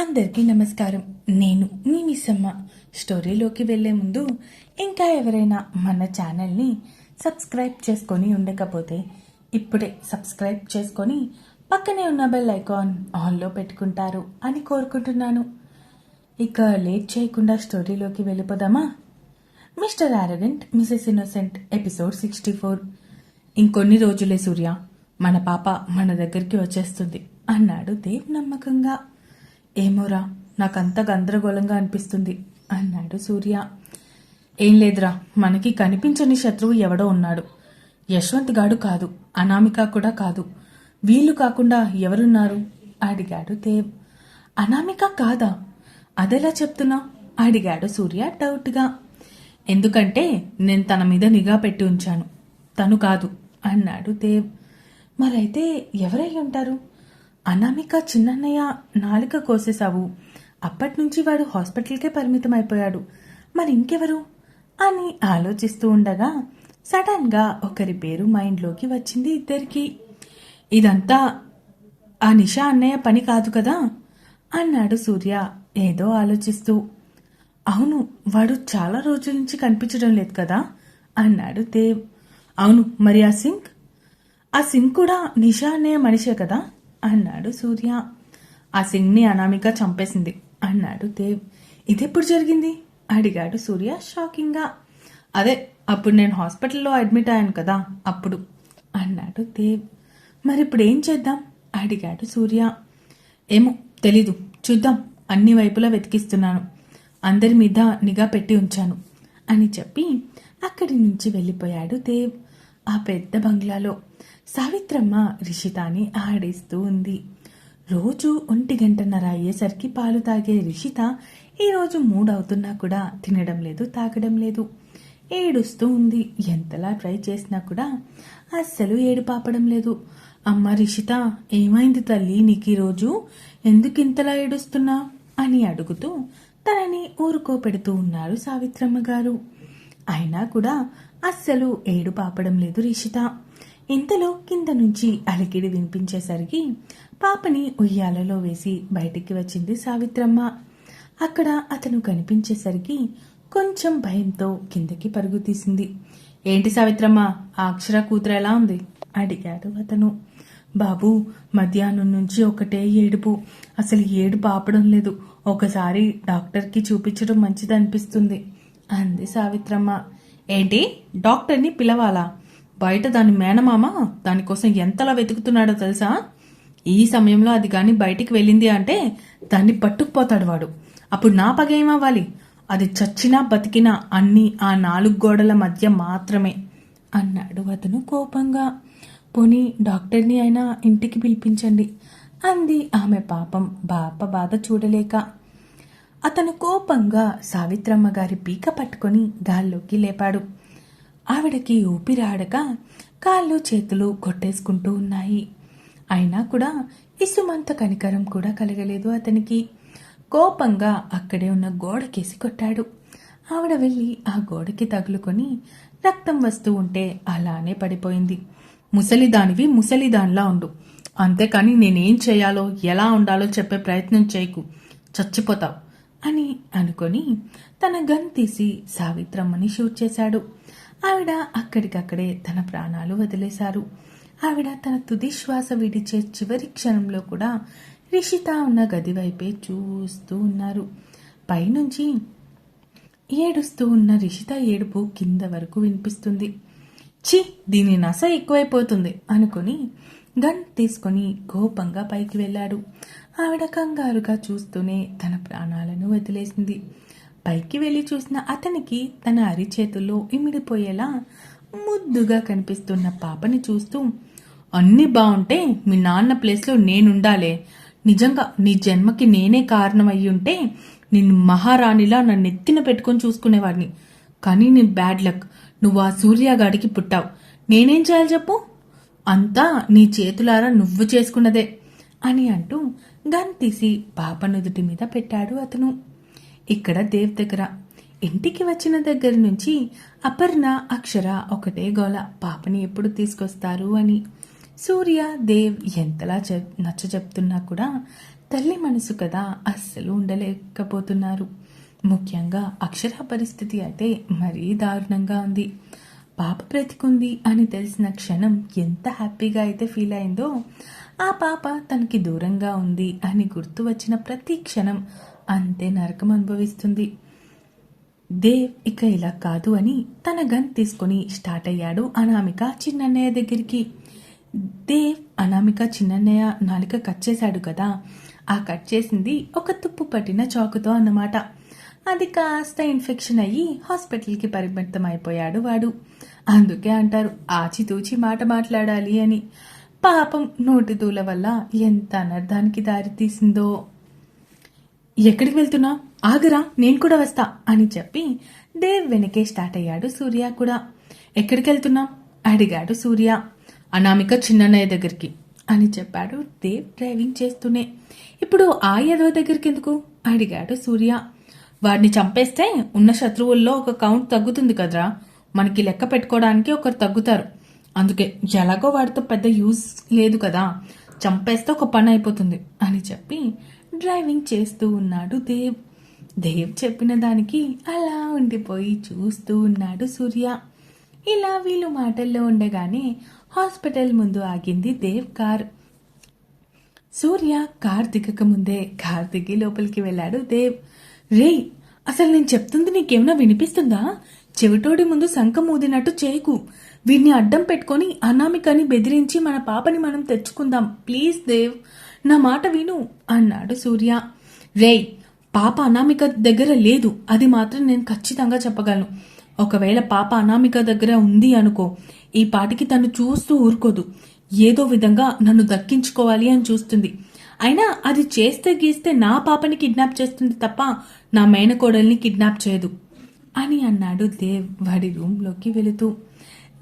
అందరికీ నమస్కారం. నేను మీ మిస్సమ్మ. స్టోరీలోకి వెళ్ళే ముందు ఇంకా ఎవరైనా మన ఛానల్ని సబ్స్క్రైబ్ చేసుకొని ఉండకపోతే ఇప్పుడే సబ్స్క్రైబ్ చేసుకొని పక్కనే ఉన్న బెల్ ఐకాన్ ఆన్లో పెట్టుకుంటారు అని కోరుకుంటున్నాను. ఇక లేట్ చేయకుండా స్టోరీలోకి వెళ్ళిపోదామా? Mister arrogant Misses innocent episode sixty four. ఇంకొన్ని రోజులే సూర్య మన పాప మన దగ్గరికి వచ్చేస్తుంది అన్నాడు దేవ్ నమ్మకంగా. ఏమోరా నాకంత గందరగోళంగా అనిపిస్తుంది అన్నాడు సూర్య. ఏం లేదురా మనకి కనిపించని శత్రువు ఎవడో ఉన్నాడు. యశ్వంత్ గాడు కాదు అనామిక కూడా కాదు. వీళ్ళు కాకుండా ఎవరున్నారు? అడిగాడు దేవ్. అనామిక కాదా? అదెలా చెప్తున్నా? అడిగాడు సూర్య డౌట్గా. ఎందుకంటే నేను తన మీద నిఘా పెట్టి ఉంచాను. తను కాదు అన్నాడు దేవ్. మరైతే ఎవరై ఉంటారు? అనామిక చిన్నన్నయ్య నాలిక కోసేశావు. అప్పటినుంచి వాడు హాస్పిటల్కే పరిమితం అయిపోయాడు మరి ఇంకెవరు? అని ఆలోచిస్తూ ఉండగా సడన్గా ఒకరి పేరు మైండ్లోకి వచ్చింది ఇద్దరికి. ఇదంతా ఆ నిషా అన్నయ్య పని కాదు కదా? అన్నాడు సూర్య ఏదో ఆలోచిస్తూ. అవును వాడు చాలా రోజుల నుంచి కనిపించడం లేదు కదా? అన్నాడు దేవ్. అవును మరి ఆ సింక్? ఆ సింగ్ కూడా నిషా అన్నయ్య మనిషే కదా? అన్నాడు సూర్య. ఆ సింగ్ని అనామిక చంపేసింది. అన్నాడు దేవ్. ఇదెప్పుడు జరిగింది? అడిగాడు సూర్య షాకింగ్గా. అదే అప్పుడు నేను హాస్పిటల్లో అడ్మిట్ అయ్యాను కదా అప్పుడు అన్నాడు దేవ్. మరి ఇప్పుడు ఏం చేద్దాం? అడిగాడు సూర్య. ఏమో తెలీదు. చూద్దాం. అన్ని వైపులా వెతికిస్తున్నాను. అందరి మీద నిఘా పెట్టి ఉంచాను అని చెప్పి అక్కడి నుంచి వెళ్ళిపోయాడు దేవ్. ఆ పెద్ద బంగ్లాలో సావిత్రమ్మ రిషితాని ఆడేస్తూ ఉంది. రోజు ఒంటి గంటన్నర అయ్యేసరికి పాలు తాగే రిషిత ఈరోజు మూడవుతున్నా కూడా తినడం లేదు తాగడం లేదు. ఏడుస్తూ ఉంది. ఎంతలా ట్రై చేసినా కూడా అస్సలు ఏడు పాపడం లేదు. అమ్మ రిషిత ఏమైంది తల్లి నీకు ఈరోజు ఎందుకింతలా ఏడుస్తున్నా? అని అడుగుతూ తనని ఊరుకోపెడుతూ ఉన్నారు సావిత్రమ్మ గారు. అయినా కూడా అస్సలు ఏడు పాపడం లేదు రిషిత. ఇంతలో కింద నుంచి అలికిడి వినిపించేసరికి పాపని ఉయ్యాలలో వేసి బయటికి వచ్చింది సావిత్రమ్మ. అక్కడ అతను కనిపించేసరికి కొంచెం భయంతో కిందకి పరుగు తీసింది. ఏంటి సావిత్రమ్మ ఆ అక్షర కూతురు ఎలా ఉంది? అడిగాడు అతను. బాబు మధ్యాహ్నం నుంచి ఒకటే ఏడుపు. అసలు ఏడుపు ఆపడం లేదు. ఒకసారి డాక్టర్కి చూపించడం మంచిది అనిపిస్తుంది అంది సావిత్రమ్మ. ఏంటి? డాక్టర్ని పిలవాలా? బయట దాని మేనమామ దానికోసం ఎంతలా వెతుకుతున్నాడో తెలుసా? ఈ సమయంలో అది కానీ బయటికి వెళ్ళింది అంటే దాన్ని పట్టుకుపోతాడు వాడు. అప్పుడు నా పగ ఏమవ్వాలి? అది చచ్చినా బతికినా అన్ని ఆ నాలుగు గోడల మధ్య మాత్రమే అన్నాడు అతను కోపంగా. పోనీ డాక్టర్ని అయినా ఇంటికి పిలిపించండి అంది ఆమె పాపం బాప బాధ చూడలేక. అతను కోపంగా సావిత్రమ్మ గారి పీక పట్టుకొని గాల్లోకి లేపాడు. ఆవిడకి ఊపిరాడక కాళ్ళు చేతులు కొట్టేసుకుంటూ ఉన్నాయి. అయినా కూడా ఇసుమంత కనికరం కూడా కలగలేదు అతనికి. కోపంగా అక్కడే ఉన్న గోడకేసి కొట్టాడు. ఆవిడ వెళ్ళి ఆ గోడకి తగులుకొని రక్తం వస్తూ ఉంటే అలానే పడిపోయింది. ముసలిదానివి ముసలిదానిలా ఉండు. అంతేకాని నేనేం చేయాలో ఎలా ఉండాలో చెప్పే ప్రయత్నం చేయకు. చచ్చిపోతావు అని అనుకొని తన గన్ తీసి సావిత్రమ్మని షూట్ చేశాడు. ఆవిడ అక్కడికక్కడే తన ప్రాణాలు వదిలేశారు. ఆవిడ తన తుది శ్వాస విడిచే చివరి క్షణంలో కూడా రిషిత ఉన్న గది వైపే చూస్తూ ఉన్నారు. పైనుంచి ఏడుస్తూ ఉన్న రిషిత ఏడుపు కింద వరకు వినిపిస్తుంది. ఛీ దీని నస ఎక్కువైపోతుంది అనుకుని గన్ తీసుకొని కోపంగా పైకి వెళ్ళాడు. ఆవిడ కంగారుగా చూస్తూనే తన ప్రాణాలను వదిలేసింది. పైకి వెళ్ళి చూసిన అతనికి తన అరిచేతుల్లో ఇమిడిపోయేలా ముద్దుగా కనిపిస్తున్న పాపని చూస్తూ అన్నీ బాగుంటే మీ నాన్న ప్లేస్లో నేనుండాలే. నిజంగా నీ జన్మకి నేనే కారణం అయ్యి ఉంటే నిన్ను మహారాణిలా నన్ను ఎత్తిన పెట్టుకొని చూసుకునేవాడిని. కానీ నీ బ్యాడ్ లక్. నువ్వు ఆ సూర్యాగాడికి పుట్టావు. నేనేం చేయాలి చెప్పు? అంతా నీ చేతులారా నువ్వు చేసుకున్నదే అని అంటూ గన్ తీసి పాప నుదుటి మీద పెట్టాడు అతను. ఇక్కడ దేవ్ దగ్గర. ఇంటికి వచ్చిన దగ్గర నుంచి అపర్ణ అక్షర ఒకటే గోల. పాపని ఎప్పుడు తీసుకొస్తారు అని. సూర్య దేవ్ ఎంతలా నచ్చ చెప్తున్నా కూడా తల్లి మనసు కదా అస్సలు ఉండలేకపోతున్నారు. ముఖ్యంగా అక్షర పరిస్థితి అయితే మరీ దారుణంగా ఉంది. పాప బ్రతికుంది అని తెలిసిన క్షణం ఎంత హ్యాపీగా అయితే ఫీల్ అయిందో ఆ పాప తనకి దూరంగా ఉంది అని గుర్తు వచ్చిన ప్రతి క్షణం అంతే నరకం అనుభవిస్తుంది. దేవ్ ఇక ఇలా కాదు అని తన గన్ తీసుకొని స్టార్ట్ అయ్యాడు అనామిక చిన్నన్నయ్య దగ్గరికి. దేవ్ అనామిక చిన్నన్నయ్య నాలుక కట్ చేశాడు కదా ఆ కట్ చేసింది ఒక తుప్పు పట్టిన చాకుతో అన్నమాట. అది కాస్త ఇన్ఫెక్షన్ అయ్యి హాస్పిటల్కి పరిమితం అయిపోయాడు వాడు. అందుకే అంటారు ఆచితూచి మాట మాట్లాడాలి అని. పాపం నోటి దూల వల్ల ఎంత అనర్థానికి దారి తీసిందో ఎక్కడికి వెళ్తున్నా? ఆగరా నేను కూడా వస్తా అని చెప్పి దేవ్ వెనకే స్టార్ట్ అయ్యాడు సూర్య కూడా. ఎక్కడికి వెళ్తున్నా? అడిగాడు సూర్య. అనామిక చిన్నన్నయ్య దగ్గరికి అని చెప్పాడు దేవ్ డ్రైవింగ్ చేస్తూనే. ఇప్పుడు ఆ యదవ దగ్గరికి ఎందుకు అడిగాడు సూర్య. వాడిని చంపేస్తే ఉన్న శత్రువుల్లో ఒక కౌంట్ తగ్గుతుంది కదరా. మనకి లెక్క పెట్టుకోవడానికి ఒకరు తగ్గుతారు. అందుకే ఎలాగో వాడితో పెద్ద యూజ్ లేదు కదా. చంపేస్తే ఒక పని అయిపోతుంది అని చెప్పి డ్రైవింగ్ చేస్తూ ఉన్నాడు దేవ్. దేవ్ చెప్పిన దానికి అలా ఉండిపోయి చూస్తూ ఉన్నాడు సూర్య. ఇలా వీళ్ళు మాటల్లో ఉండగానే హాస్పిటల్ ముందు ఆగింది దేవ్ కార్. సూర్య కార్ దిగక ముందే కార్ దిగి లోపలికి వెళ్ళాడు దేవ్. రే అసలు నేను చెప్తుంది నీకేమైనా వినిపిస్తుందా? చెవిటోడి ముందు శంఖం ఊదినట్టు చేయకు. వీడిని అడ్డం పెట్టుకొని అనామికని బెదిరించి మన పాపని మనం తెచ్చుకుందాం. ప్లీజ్ దేవ్ నా మాట విను అన్నాడు సూర్య. రేయ్ పాప అనామిక దగ్గర లేదు. అది మాత్రం నేను ఖచ్చితంగా చెప్పగలను. ఒకవేళ పాప అనామిక దగ్గర ఉంది అనుకో ఈ పాటికి తను చూస్తూ ఊరుకోదు. ఏదో విధంగా నన్ను దక్కించుకోవాలి అని చూస్తుంది. అయినా అది చేస్తే గీస్తే నా పాపని కిడ్నాప్ చేస్తుంది తప్ప నా మేనకోడల్ని కిడ్నాప్ చేయదు అని అన్నాడు దేవ్ వాడి రూమ్లోకి వెళుతూ.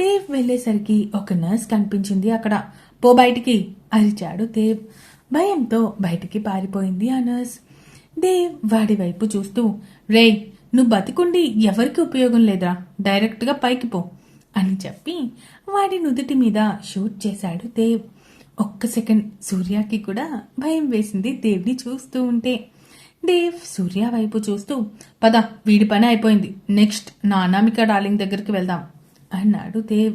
దేవ్ వెళ్ళేసరికి ఒక నర్స్ కనిపించింది అక్కడ. పో బయటికి అరిచాడు దేవ్. భయంతో బయటికి పారిపోయింది ఆ నర్స్. దేవ్ వాడి వైపు చూస్తూ రే నువ్వు బతికుండి ఎవరికి ఉపయోగం లేదురా? డైరెక్ట్గా పైకి పో అని చెప్పి వాడి నుదుటి మీద షూట్ చేశాడు దేవ్. ఒక్క సెకండ్ సూర్యకి కూడా భయం వేసింది దేవ్ని చూస్తూ ఉంటే. దేవ్ సూర్య వైపు చూస్తూ పద వీడి పని అయిపోయింది. నెక్స్ట్ నా అనామిక డార్లింగ్ దగ్గరికి వెళ్దాం. అన్నాడు దేవ్.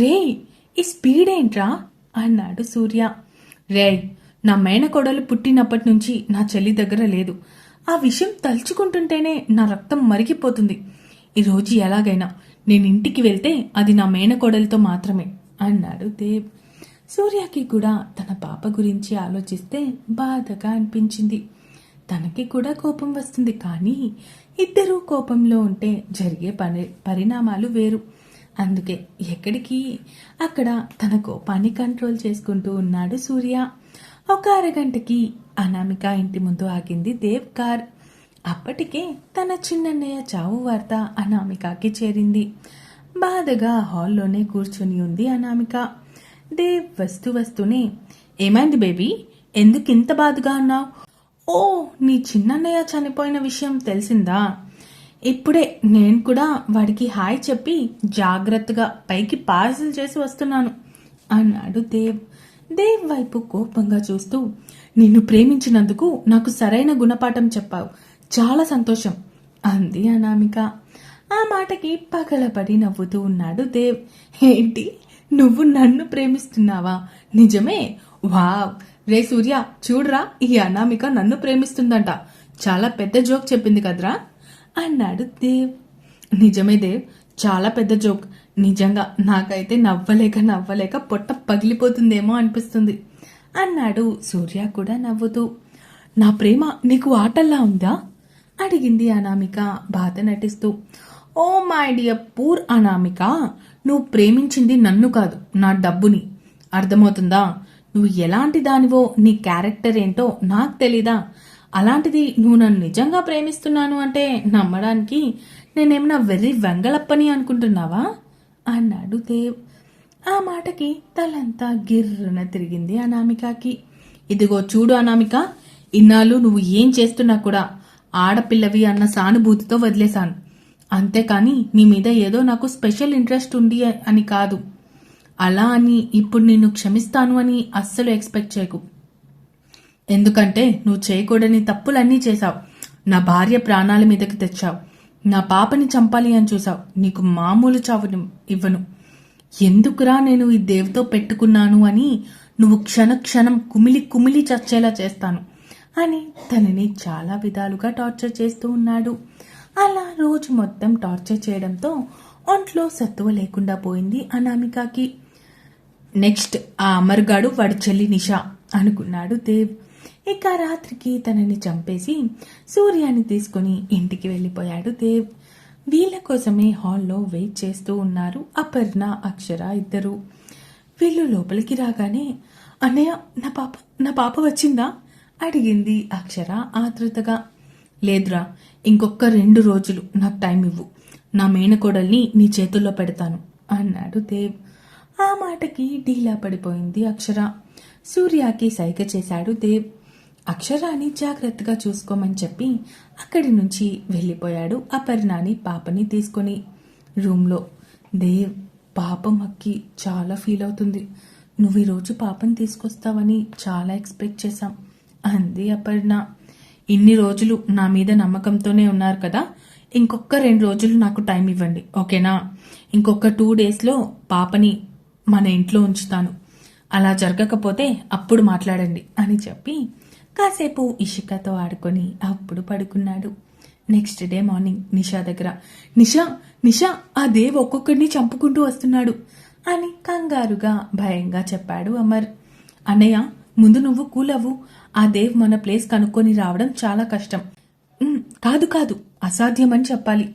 రే ఈ స్పీడ్ ఏంట్రా అన్నాడు సూర్య. రే నా మేనకోడలు పుట్టినప్పటి నుంచి నా చెల్లి దగ్గర లేదు. ఆ విషయం తలుచుకుంటుంటేనే నా రక్తం మరిగిపోతుంది. ఈరోజు ఎలాగైనా నేను ఇంటికి వెళ్తే అది నా మేనకోడలితో మాత్రమే అన్నాడు దేవ్. సూర్యకి కూడా తన పాప గురించి ఆలోచిస్తే బాధగా అనిపించింది. తనకి కూడా కోపం వస్తుంది కానీ ఇద్దరూ కోపంలో ఉంటే జరిగే పరి పరిణామాలు వేరు. అందుకే ఎక్కడికి? అక్కడ తన కోపాన్ని కంట్రోల్ చేసుకుంటూ ఉన్నాడు సూర్య. ఒక అరగంటకి అనామిక ఇంటి ముందు ఆగింది దేవ్ కార్. అప్పటికే తన చిన్నన్నయ్య చావు వార్త అనామికకి చేరింది. బాధగా హాల్లోనే కూర్చుని ఉంది అనామిక. దేవ్ వస్తూ వస్తూనే ఏమైంది బేబీ? ఎందుకు ఇంత బాధగా ఉన్నావు? ఓ నీ చిన్నన్నయ్య చనిపోయిన విషయం తెలిసిందా? ఇప్పుడే నేను కూడా వాడికి హాయ్ చెప్పి జాగ్రత్తగా పైకి పార్సిల్ చేసి వస్తున్నాను అన్నాడు దేవ్. దేవ్ వైపు కోపంగా చూస్తూ నిన్ను ప్రేమించినందుకు నాకు సరైన గుణపాఠం చెప్పావు. చాలా సంతోషం అంది అనామిక. ఆ మాటకి పగలబడి నవ్వుతూ ఉన్నాడు దేవ్. ఏంటి? నువ్వు నన్ను ప్రేమిస్తున్నావా? నిజమే? వావ్! రే సూర్య చూడరా ఈ అనామిక నన్ను ప్రేమిస్తుందంట. చాలా పెద్ద జోక్ చెప్పింది కదరా. అన్నాడు దేవ్. నిజమే దేవ్ చాలా పెద్ద జోక్. నిజంగా నాకైతే నవ్వలేక నవ్వలేక పొట్ట పగిలిపోతుందేమో అనిపిస్తుంది అన్నాడు సూర్య కూడా నవ్వుతూ. నా ప్రేమ నీకు ఆటల్లా ఉందా? అడిగింది అనామిక బాధ నటిస్తూ. Oh my dear poor Anamika నువ్వు ప్రేమించింది నన్ను కాదు నా డబ్బుని. అర్థమవుతుందా? నువ్వు ఎలాంటి దానివో నీ క్యారెక్టర్ ఏంటో నాకు తెలీదా? అలాంటిది నువ్వు నన్ను నిజంగా ప్రేమిస్తున్నాను అంటే నమ్మడానికి నేనేమన్నా వెర్రి వెంగళప్పని అనుకుంటున్నావా? అన్నాడు దేవ్ ఆ మాటకి తలంతా గిర్రున తిరిగింది అనామికకి. ఇదిగో చూడు అనామిక ఇన్నాళ్ళు నువ్వు ఏం చేస్తున్నా కూడా ఆడపిల్లవి అన్న సానుభూతితో వదిలేశాను. అంతేకాని నీ మీద ఏదో నాకు స్పెషల్ ఇంట్రెస్ట్ ఉంది అని కాదు. అలా అని ఇప్పుడు నిన్ను క్షమిస్తాను అని అస్సలు ఎక్స్పెక్ట్ చేయకు. ఎందుకంటే నువ్వు చేయకూడని తప్పులన్నీ చేశావు. నా భార్య ప్రాణాల మీదకి తెచ్చావు. నా పాపని చంపాలి అని చూసావు నీకు మామూలు చావుని ఇవ్వను. ఎందుకురా నేను ఈ దేవుతో పెట్టుకున్నాను అని నువ్వు క్షణ క్షణం కుమిలి కుమిలి చచ్చేలా చేస్తాను అని తనని చాలా విధాలుగా టార్చర్ చేస్తూ ఉన్నాడు. అలా రోజు మొత్తం టార్చర్ చేయడంతో ఒంట్లో సత్తువ లేకుండా పోయింది అనామికకి. నెక్స్ట్ ఆ అమర్గాడు వాడి చెల్లి నిషా అనుకున్నాడు దేవ్. ఇక రాత్రికి తనని చంపేసి సూర్యాన్ని తీసుకుని ఇంటికి వెళ్ళిపోయాడు దేవ్. వీళ్ళ కోసమే హాల్లో వెయిట్ చేస్తూ ఉన్నారు అపర్ణ అక్షర ఇద్దరు. వీళ్ళు లోపలికి రాగానే అన్నయ్య నా పాప నా పాప వచ్చిందా? అడిగింది అక్షర ఆతృతగా. లేదురా ఇంకొక రెండు రోజులు నాకు టైం ఇవ్వు. నా మేనకోడల్ని నీ చేతుల్లో పెడతాను అన్నాడు దేవ్. ఆ మాటకి ఢీలా పడిపోయింది అక్షర. సూర్యకి సైగ చేశాడు దేవ్. అక్షరాన్ని జాగ్రత్తగా చూసుకోమని చెప్పి అక్కడి నుంచి వెళ్ళిపోయాడు అపర్ణాని పాపని తీసుకొని. రూమ్లో దేవ్ పాపం అక్కి చాలా ఫీల్ అవుతుంది. నువ్వు ఈరోజు పాపని తీసుకొస్తావని చాలా ఎక్స్పెక్ట్ చేశాం అంది అపర్ణ ఇన్ని రోజులు నా మీద నమ్మకంతోనే ఉన్నారు కదా. ఇంకొక రెండు రోజులు నాకు టైం ఇవ్వండి ఓకేనా? ఇంకొక టూ డేస్లో పాపని మన ఇంట్లో ఉంచుతాను. అలా జరగకపోతే అప్పుడు మాట్లాడండి అని చెప్పి కాసేపు ఇషికతో ఆడుకొని అప్పుడు పడుకున్నాడు. నెక్స్ట్ డే మార్నింగ్ నిషా దగ్గర నిషా నిషా ఆ దేవ్ ఒక్కొక్కడిని చంపుకుంటూ వస్తున్నాడు అని కంగారుగా భయంగా చెప్పాడు అమర్. అన్నయ్య ముందు నువ్వు కూలవ్వు ఆ దేవ్ మన ప్లేస్ కనుక్కొని రావడం చాలా కష్టం. కాదు కాదు అసాధ్యమని చెప్పాలి.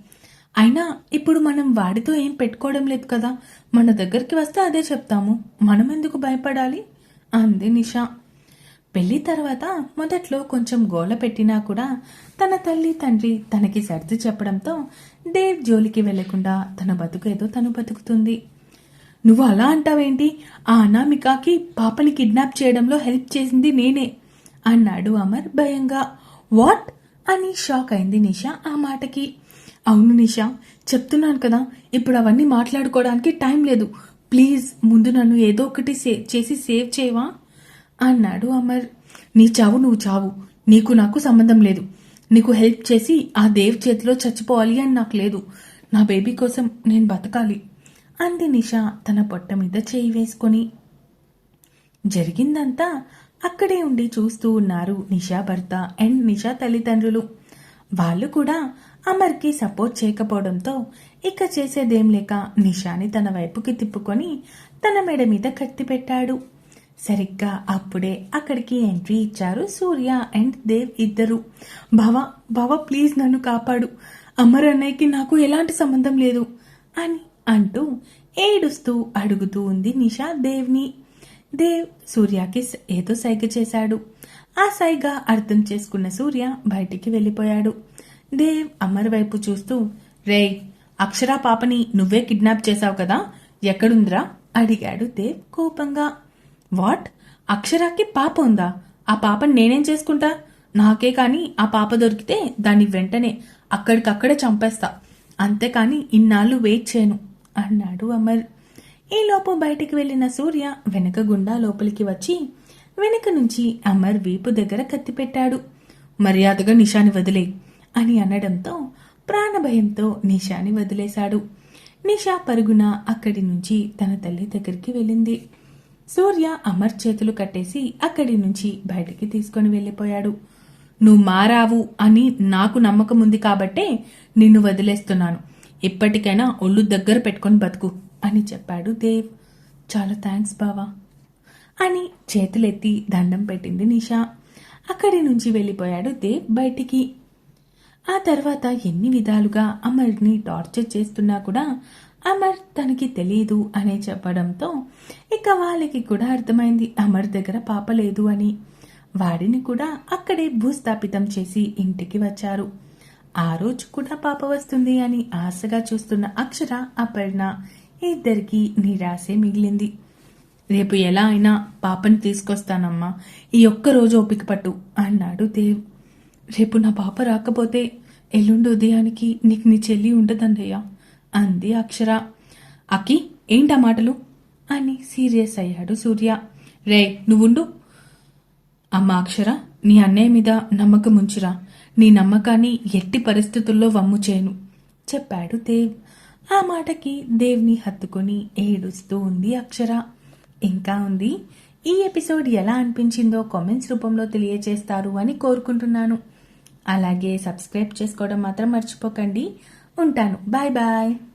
అయినా ఇప్పుడు మనం వాడితో ఏం పెట్టుకోవడం లేదు కదా. మన దగ్గరికి వస్తే అదే చెప్తాము. మనం ఎందుకు భయపడాలి? అంది నిషా. పెళ్ళి తర్వాత మొదట్లో కొంచెం గోల పెట్టినా కూడా తన తల్లి తండ్రి తనకి సర్ది చెప్పడంతో దేవ్ జోలికి వెళ్ళకుండా తన బతుకేదో తను బతుకుతుంది. నువ్వు అలా అంటావేంటి? ఆ అనామికాకి పాపని కిడ్నాప్ చేయడంలో హెల్ప్ చేసింది నేనే అన్నాడు అమర్ భయంగా. వాట్? అని షాక్ అయింది నిషా ఆ మాటకి. అవును నిషా చెప్తున్నాను కదా ఇప్పుడు అవన్నీ మాట్లాడుకోవడానికి టైం లేదు. ప్లీజ్ ముందు నన్ను ఏదో ఒకటి సే చేసి సేవ్ చేయవా? అన్నాడు అమర్. నీ చావు నువ్వు చావు. నీకు నాకు సంబంధం లేదు. నీకు హెల్ప్ చేసి ఆ దేవ్ చేతిలో చచ్చిపోవాలి అని నాకు లేదు. నా బేబీ కోసం నేను బతకాలి. అంది నిషా తన పొట్ట మీద చేయి వేసుకొని. జరిగిందంతా అక్కడే ఉండి చూస్తూ ఉన్నారు నిషా భర్త అండ్ నిషా తల్లిదండ్రులు. వాళ్ళు కూడా అమర్కి సపోర్ట్ చేయకపోవడంతో ఇక చేసేదేం లేక నిషాని తన వైపుకి తిప్పుకొని తన మెడ మీద కత్తి పెట్టాడు. సరిగ్గా అప్పుడే అక్కడికి ఎంట్రీ ఇచ్చారు సూర్య అండ్ దేవ్ ఇద్దరు. భవ భవ ప్లీజ్ నన్ను కాపాడు. అమర్ అన్నయ్యకి నాకు ఎలాంటి సంబంధం లేదు అని అంటూ ఏడుస్తూ అడుగుతూ ఉంది నిషా దేవ్ని. దేవ్ సూర్యకి ఏదో సైగ చేశాడు. ఆ సైగ అర్థం చేసుకున్న సూర్య బయటికి వెళ్ళిపోయాడు. దేవ్ అమర్ వైపు చూస్తూ రేయ్ అక్షరా పాపని నువ్వే కిడ్నాప్ చేశావు కదా ఎక్కడుందిరా? అడిగాడు దేవ్ కోపంగా. వాట్? అక్షరాకి పాప ఉందా? ఆ పాపని నేనేం చేసుకుంటా? నాకే కాని ఆ పాప దొరికితే దాన్ని వెంటనే అక్కడికక్కడే చంపేస్తా. అంతేకాని ఇన్నాళ్ళు వెయిట్ చేయను అన్నాడు అమర్. ఈలోపు బయటికి వెళ్ళిన సూర్య వెనక గుండా లోపలికి వచ్చి వెనక నుంచి అమర్ వీపు దగ్గర కత్తిపెట్టాడు మర్యాదగా నిషాని వదిలే అని అనడంతో ప్రాణభయంతో నిషాని వదిలేశాడు. నిషా పరుగున అక్కడి నుంచి తన తల్లి దగ్గరికి వెళ్ళింది. సూర్య అమర్ చేతులు కట్టేసి అక్కడి నుంచి బయటికి తీసుకొని వెళ్ళిపోయాడు. నువ్వు మారావు అని నాకు నమ్మకం ఉంది కాబట్టే నిన్ను వదిలేస్తున్నాను. ఇప్పటికైనా ఒళ్ళు దగ్గర పెట్టుకొని బతుకు అని చెప్పాడు దేవ్. చాలా థ్యాంక్స్ బావా అని చేతులెత్తి దండం పెట్టింది నిషా. అక్కడి నుంచి వెళ్ళిపోయాడు దేవ్ బయటికి. ఆ తర్వాత ఎన్ని విధాలుగా అమర్ని టార్చర్ చేస్తున్నా కూడా అమర్ తనకి తెలియదు అనే చెప్పడంతో ఇక వాళ్ళకి కూడా అర్థమైంది అమర్ దగ్గర పాప లేదు అని. వాడిని కూడా అక్కడే భూస్థాపితం చేసి ఇంటికి వచ్చారు. ఆ రోజు కూడా పాప వస్తుంది అని ఆశగా చూస్తున్న అక్షర అపర్ణ ఇద్దరికి నిరాశే మిగిలింది. రేపు ఎలా అయినా పాపని తీసుకొస్తానమ్మా ఈ ఒక్క రోజు ఓపిక పట్టు అన్నాడు దేవ్. రేపు నా పాప రాకపోతే ఎల్లుండి ఉదయానికి నీకు నీ చెల్లి ఉండదండయ్యా. అంది అక్షర. అకి ఏంటా మాటలు? అని సీరియస్ అయ్యాడు సూర్య. రే నువ్వుండు. అమ్మ అక్షర నీ అన్నయ్య మీద నమ్మకం ఉంచురా. నీ నమ్మకాన్ని ఎట్టి పరిస్థితుల్లో వమ్ము చేయను చెప్పాడు దేవ్. ఆ మాటకి దేవ్ని హత్తుకొని ఏడుస్తూ ఉంది అక్షర. ఇంకా ఉంది. ఈ ఎపిసోడ్ ఎలా అనిపించిందో కామెంట్స్ రూపంలో తెలియజేస్తారు అని కోరుకుంటున్నాను. అలాగే సబ్స్క్రైబ్ చేసుకోవడం మాత్రం మర్చిపోకండి. ఉంటాను. Bye bye.